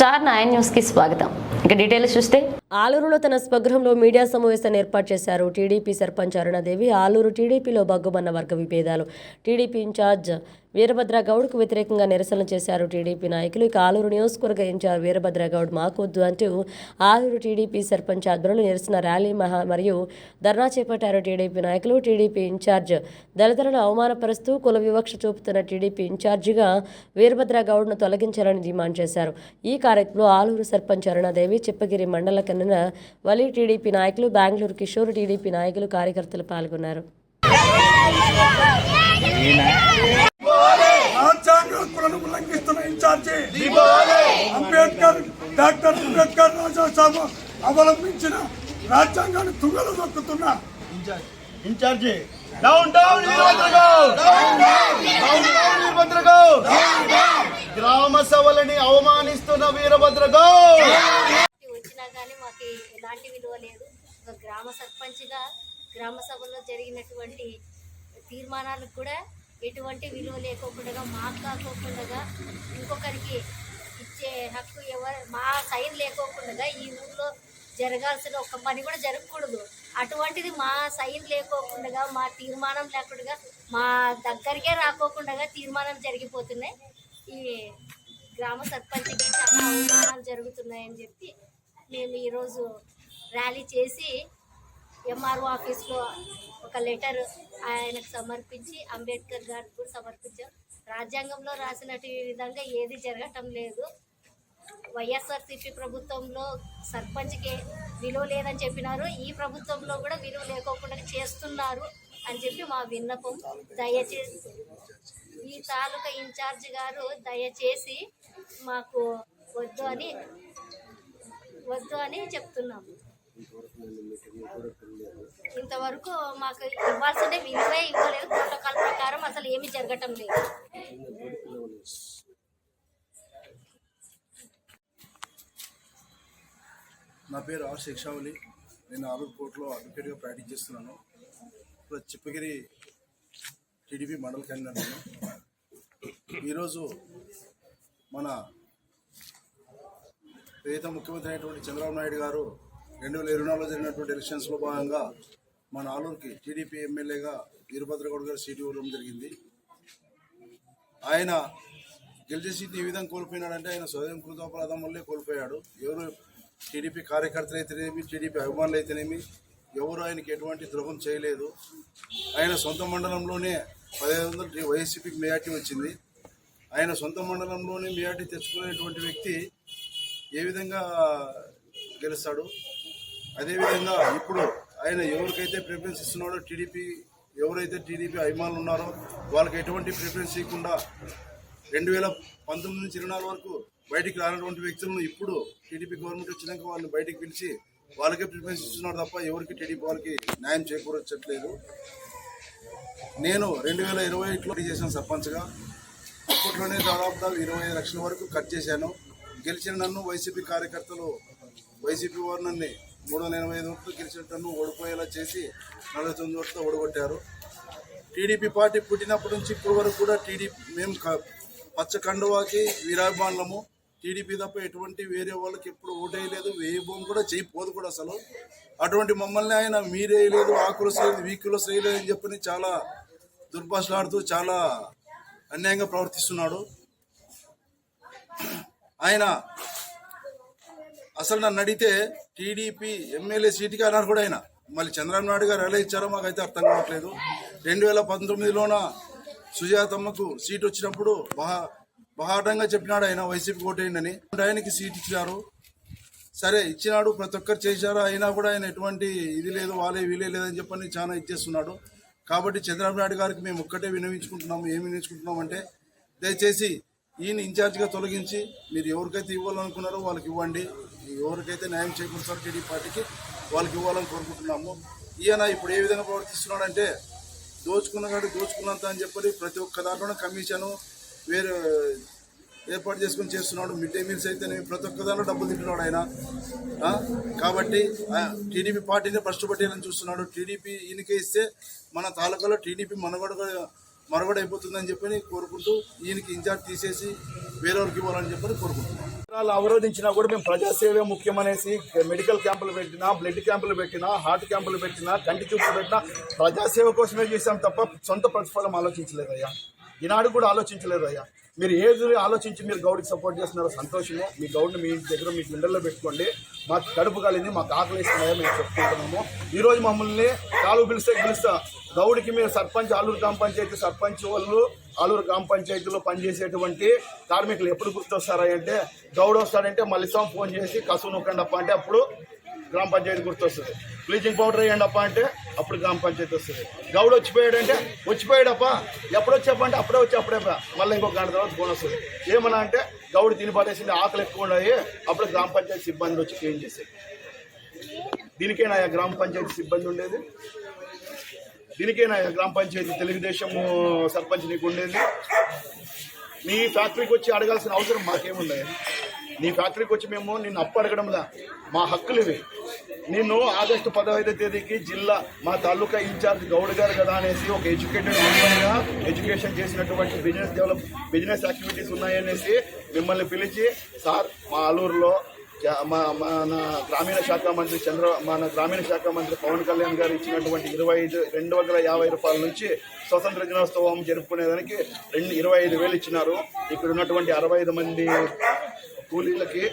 Star nine న్యూస్కి స్వాగతం. ఇక డీటెయిల్స్ చూస్తే ఆలూరులో తన స్వగృహంలో మీడియా సమావేశాన్ని ఏర్పాటు చేశారు. టీడీపీ సర్పంచ్ అరుణాదేవి ఆలూరు టీడీపీలో బగ్గుమన్న వర్గ విభేదాలు. టీడీపీ ఇన్ఛార్జ్ వీరభద్ర గౌడ్కు వ్యతిరేకంగా నిరసన చేశారు టీడీపీ నాయకులు. ఇక ఆలూరు నియోజకవర్గ ఇన్ఛార్జ్ వీరభద్ర గౌడ్ మాకొద్దు అంటూ ఆలూరు టీడీపీ సర్పంచ్ ఆధ్వర్యంలో నిరసన ర్యాలీ మహా మరియు ధర్నా చేపట్టారు టీడీపీ నాయకులు. టీడీపీ ఇన్ఛార్జ్ దళితులను అవమానపరుస్తూ కుల వివక్ష చూపుతున్న టీడీపీ ఇన్ఛార్జిగా వీరభద్ర గౌడ్ను తొలగించాలని డిమాండ్ చేశారు. ఈ కార్యక్రమంలో ఆలూరు సర్పంచ్ అరుణాదేవి చిప్పగిరి మండల కన్న వలి టీడీపీ నాయకులు బెంగళూరు కిషోర్ టీడీపీ నాయకులు కార్యకర్తలు పాల్గొన్నారు అంబేద్కర్ డాక్టర్ అంబేద్కర్ రాజ్యసభ అవలంబించిన రాజ్యాంగాన్ని తుంగలు దొక్కుతున్న incharge down down Veerabhadra Goud down down Veerabhadra Goud గ్రామ సభలని అవమానిస్తున్న వీరభద్రగౌడ్ వచ్చినా కానీ ఎలాంటి విలువ లేదు. ఒక గ్రామ సర్పంచ్గా గ్రామ సభలో జరిగినటువంటి తీర్మానాలకు కూడా ఎటువంటి విలువ లేకోకుండా మాకు కాకోకుండా ఇంకొకరికి ఇచ్చే హక్కు ఎవరు మా సైన్ లేకోకుండా ఈ ఊళ్ళో జరగాల్సిన ఒక పని కూడా జరగకూడదు. అటువంటిది మా సైన్ లేకోకుండా మా తీర్మానం లేకుండా మా దగ్గరికే రాకోకుండా తీర్మానం జరిగిపోతున్నాయి. ఈ గ్రామ సర్పంచ్కి చాలా అవమానాలు జరుగుతున్నాయని చెప్పి మేము ఈరోజు ర్యాలీ చేసి ఎంఆర్ఓ ఆఫీస్లో ఒక లెటర్ ఆయనకు సమర్పించి అంబేద్కర్ గారికి కూడా సమర్పించాం రాజ్యాంగంలో రాసినట్టు విధంగా ఏది జరగటం లేదు. వైఎస్ఆర్సీపీ ప్రభుత్వంలో సర్పంచ్కి విలువ లేదని చెప్పినారు. ఈ ప్రభుత్వంలో కూడా విలువ లేకోకుండా చేస్తున్నారు అని చెప్పి మా విన్నపం. దయచేసి ఈ తాలూకా ఇన్ఛార్జ్ గారు దయచేసి మాకు వద్దు అని వద్దు అని చెప్తున్నాము. ఇంతవరకు మాకు ఇవ్వాల్సిన విలువే ఇవ్వలేదు. ప్రోటోకాల్ ప్రకారం అసలు ఏమి జరగటం లేదు. నా పేరు ఆర్ శిక్షావళి. నేను ఆలూరు కోర్టులో అడ్వకేట్గా ప్రాక్టీస్ చేస్తున్నాను. ఇప్పుడు చిప్పగిరి టీడీపీ మండల కేంద్రం ఈరోజు మన ప్రియత ముఖ్యమంత్రి అయినటువంటి చంద్రబాబు నాయుడు గారు రెండు వేల ఇరవై నాలుగులో జరిగినటువంటి ఎలక్షన్స్లో భాగంగా మన ఆలూరుకి టీడీపీ ఎమ్మెల్యేగా వీరభద్రగౌడ్ గారు సీటు ఇవ్వడం జరిగింది. ఆయన గెలిచే ఈ విధంగా కోల్పోయినాడంటే ఆయన స్వయం కృతోపరాధం వల్లే కోల్పోయాడు. ఎవరు టీడీపీ కార్యకర్తలు అయితేనేమి టీడీపీ అభిమానులు అయితేనేమి ఎవరు ఆయనకి ఎటువంటి ద్రోహం చేయలేదు. ఆయన సొంత మండలంలోనే పదిహేను వందల వైఎస్సీపీకి మేయార్టీ వచ్చింది. ఆయన సొంత మండలంలోనే మేయార్టీ తెచ్చుకునేటువంటి వ్యక్తి ఏ విధంగా గెలుస్తాడు? అదేవిధంగా ఇప్పుడు ఆయన ఎవరికైతే ప్రిఫరెన్స్ ఇస్తున్నాడో టీడీపీ ఎవరైతే టీడీపీ అభిమానులు ఉన్నారో వాళ్ళకి ఎటువంటి ప్రిఫరెన్స్ ఇవ్వకుండా రెండు వేల పంతొమ్మిది నుంచి ఇరవై నాలుగు వరకు బయటికి రానటువంటి వ్యక్తులను ఇప్పుడు టీడీపీ గవర్నమెంట్ వచ్చినాక వాళ్ళని బయటికి పిలిచి వాళ్ళకే ప్రిఫరెన్స్ ఇస్తున్నారు తప్ప ఎవరికి టీడీపీ వాళ్ళకి న్యాయం చేకూరచట్లేదు. నేను రెండు వేల ఇరవై ఒకటిలో చేశాను సర్పంచ్గా. అప్పట్లోనే దాదాపు ఇరవై లక్షల వరకు కట్ చేశాను. గెలిచిన నన్ను వైసీపీ కార్యకర్తలు వైసీపీ వారు నన్ను మూడు వందల ఎనభై ఐదు ఓట్లు గెలిచిన నన్ను ఓడిపోయేలా చేసి నలభై తొమ్మిది ఓట్లతో ఓడగొట్టారు. టీడీపీ పార్టీ పుట్టినప్పటి నుంచి ఇప్పటి వరకు కూడా టీడీపీ మేము పచ్చ కండువాకి వీరాభిమానులము. టీడీపీ తప్ప ఎటువంటి వేరే వాళ్ళకి ఎప్పుడు ఓటేయలేదు. వేయబోం కూడా చేయిపోదు కూడా అసలు. అటువంటి మమ్మల్ని ఆయన మీరేయలేదు ఆకులు కులస్ లేదు వీ అని చెప్పని చాలా దుర్భాషలాడుతూ చాలా అన్యాయంగా ప్రవర్తిస్తున్నాడు. ఆయన అసలు నన్ను అడిగితే టీడీపీ ఎమ్మెల్యే సీటుకి అన్నారు కూడా ఆయన. మళ్ళీ చంద్రబాబు నాయుడు గారు ఎలా ఇచ్చారో మాకైతే అర్థం కావట్లేదు. రెండు వేల పంతొమ్మిదిలోన సుజాతమ్మకు సీట్ వచ్చినప్పుడు బహా బహాటంగా చెప్పినాడు ఆయన వైసీపీ ఓటేయండి ఆయనకి సీట్ ఇచ్చారు. సరే ఇచ్చినాడు ప్రతి ఒక్కరు చేశారు? అయినా కూడా ఆయన ఎటువంటి ఇది లేదు వాళ్ళే వీలే లేదని చెప్పని చాలా ఇచ్చేస్తున్నాడు కాబట్టి చంద్రబాబు నాయుడు గారికి మేము ఒక్కటే వినవించుకుంటున్నాము ఏమి వినించుకుంటున్నాం అంటే దయచేసి ఈయన ఇన్ఛార్జ్గా తొలగించి మీరు ఎవరికైతే ఇవ్వాలనుకున్నారో వాళ్ళకి ఇవ్వండి. ఎవరికైతే న్యాయం చేకూరుస్తారో టీడీ పార్టీకి వాళ్ళకి ఇవ్వాలని కోరుకుంటున్నాము. ఈయన ఇప్పుడు ఏ విధంగా ప్రవర్తిస్తున్నాడంటే దోచుకున్నగాడు దోచుకున్నంత అని చెప్పి ప్రతి ఒక్క దాంట్లోనే కమిషను వేరే ఏర్పాటు చేసుకొని చేస్తున్నాడు. మిడ్ డే మీల్స్ అయితే ప్రతి ఒక్క దాంట్లో డబ్బులు తింటున్నాడు ఆయన. కాబట్టి టీడీపీ పార్టీని ఫస్ట్ పట్టేయాలని చూస్తున్నాడు. టీడీపీ ఈయనకే ఇస్తే మన తాలూకాలో టీడీపీ మనుగడ మనుగడ అయిపోతుందని చెప్పని కోరుకుంటూ ఈయనకి ఇన్ఛార్జ్ తీసేసి వేరేవారికి ఇవ్వాలని చెప్పని కోరుకుంటున్నాం. అవరోధించినా కూడా మేము ప్రజాసేవే ముఖ్యమనేసి మెడికల్ క్యాంపులు పెట్టినా బ్లడ్ క్యాంపులు పెట్టినా హార్ట్ క్యాంపులు పెట్టినా కంటి చూపులు పెట్టినా ప్రజాసేవ కోసమే చేశాం తప్ప సొంత ప్రతిఫలం ఆలోచించలేదయ్యా. ఈనాడు కూడా ఆలోచించలేదయ్యా. మీరు ఏది ఆలోచించి మీరు గౌడికి సపోర్ట్ చేస్తున్నారో సంతోషము. మీ గౌడ్ని మీ ఇంటి దగ్గర మీ గుండెల్లో పెట్టుకోండి. మాకు కడుపు కాలింది మాకు ఆకలిస్తున్నాయో మేము చెప్పుకుంటున్నాము. ఈరోజు మమ్మల్ని కాలు పిలిస్తే పిలుస్తా. గౌడికి మీరు సర్పంచ్ ఆలూరు గ్రామ పంచాయతీ సర్పంచ్ వాళ్ళు ఆలూరు గ్రామ పంచాయతీలో పనిచేసేటువంటి కార్మికులు ఎప్పుడు గుర్తొస్తారా అంటే గౌడ్ వస్తాడంటే మళ్ళీ స్వామి ఫోన్ చేసి కసువు నొక్కండప్ప అంటే అప్పుడు గ్రామ పంచాయతీ గుర్తొస్తుంది. బ్లీచింగ్ పౌడర్ వేయండప్ప అంటే అప్పుడు గ్రామ పంచాయతీ వస్తుంది. గౌడ్ వచ్చిపోయాడంటే వచ్చిపోయాడప్ప ఎప్పుడు వచ్చాపంటే అప్పుడే వచ్చి అప్పుడే మళ్ళీ ఇంకో గంట తర్వాత ఫోన్ వస్తుంది. ఏమన్నా అంటే గౌడ్ తిని పడేసింది ఆకలి ఎక్కువ ఉన్నాయి అప్పుడు గ్రామ పంచాయతీ సిబ్బంది వచ్చి క్లీన్ చేసేది. దీనికేనా గ్రామ పంచాయతీ సిబ్బంది ఉండేది? దీనికేనా గ్రామ పంచాయతీ తెలుగుదేశం సర్పంచ్ నీకు ఉండేది? నీ ఫ్యాక్టరీకి వచ్చి అడగాల్సిన అవసరం మాకేముంది నీ ఫ్యాక్టరీకి వచ్చి మేము నిన్ను అప్పు అడగడంలా మా హక్కులు ఇవి. నిన్ను ఆగస్టు పదహైదో తేదీకి జిల్లా మా తాలూకా ఇన్ఛార్జ్ గౌడ్ గారు కదా అనేసి ఒక ఎడ్యుకేటెడ్గా ఎడ్యుకేషన్ చేసినటువంటి బిజినెస్ డెవలప్ బిజినెస్ యాక్టివిటీస్ ఉన్నాయనేసి మిమ్మల్ని పిలిచి సార్ మా ఆలూరులో మా మన గ్రామీణ శాఖ మంత్రి చంద్ర మన గ్రామీణ శాఖ మంత్రి పవన్ కళ్యాణ్ గారు ఇచ్చినటువంటి ఇరవై ఐదు రెండు వందల యాభై రూపాయల నుంచి స్వతంత్ర దినోత్సవం జరుపుకునేదానికి రెండు ఇరవై ఐదు వేలు ఇచ్చినారు. ఇక్కడ ఉన్నటువంటి అరవై ఐదు మంది కూలీలకి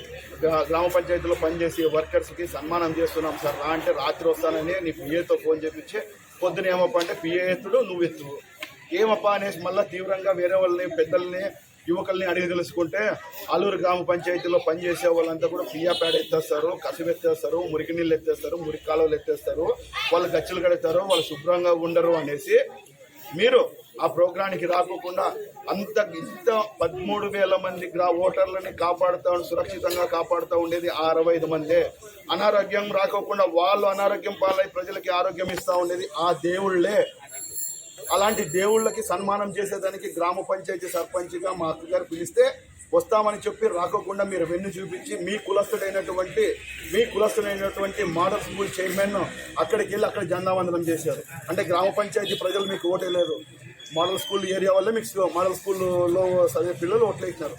గ్రామ పంచాయతీలో పనిచేసే వర్కర్స్కి సన్మానం చేస్తున్నాం సార్. రా అంటే రాత్రి వస్తానని నీ పిఏతో ఫోన్ చేపించి పొద్దున ఏమప్ప అంటే పిఏ ఎత్తుడు నువ్వు ఎత్తు ఏమప్పా అనేసి మళ్ళీ తీవ్రంగా వేరే వాళ్ళని పెద్దల్ని యువకుల్ని అడిగి తెలుసుకుంటే అల్లూరు గ్రామ పంచాయతీలో పనిచేసే వాళ్ళంతా కూడా పియా ప్యాడ్ ఎత్తేస్తారు కసువు ఎత్తేస్తారు మురికి నీళ్ళు ఎత్తేస్తారు మురికి కాలువలు ఎత్తేస్తారు వాళ్ళు గచ్చులు కడతారు వాళ్ళు శుభ్రంగా ఉండరు అనేసి మీరు ఆ ప్రోగ్రానికి రాకోకుండా అంత ఇంత పదమూడు వేల మంది గ్రా ఓటర్లని కాపాడుతూ సురక్షితంగా కాపాడుతూ ఉండేది ఆ అరవై ఐదు మందే. అనారోగ్యం రాకోకుండా వాళ్ళు అనారోగ్యం పాలై ప్రజలకి ఆరోగ్యం ఇస్తూ ఉండేది ఆ దేవుళ్ళే. అలాంటి దేవుళ్ళకి సన్మానం చేసేదానికి గ్రామ పంచాయతీ సర్పంచ్గా మా అక్కగారు పిలిస్తే వస్తామని చెప్పి రాకోకుండా మీరు వెన్ను చూపించి మీ కులస్తుడైనటువంటి మీ కులస్తుడైనటువంటి మోడల్ స్కూల్ చైర్మన్ అక్కడికి వెళ్ళి అక్కడ జెండావందనం చేశారు. అంటే గ్రామ పంచాయతీ ప్రజలు మీకు ఓటేయలేదు మోడల్ స్కూల్ ఏరియా వల్ల మీకు మోడల్ స్కూల్లో చదివే పిల్లలు ఓట్లేసినారు.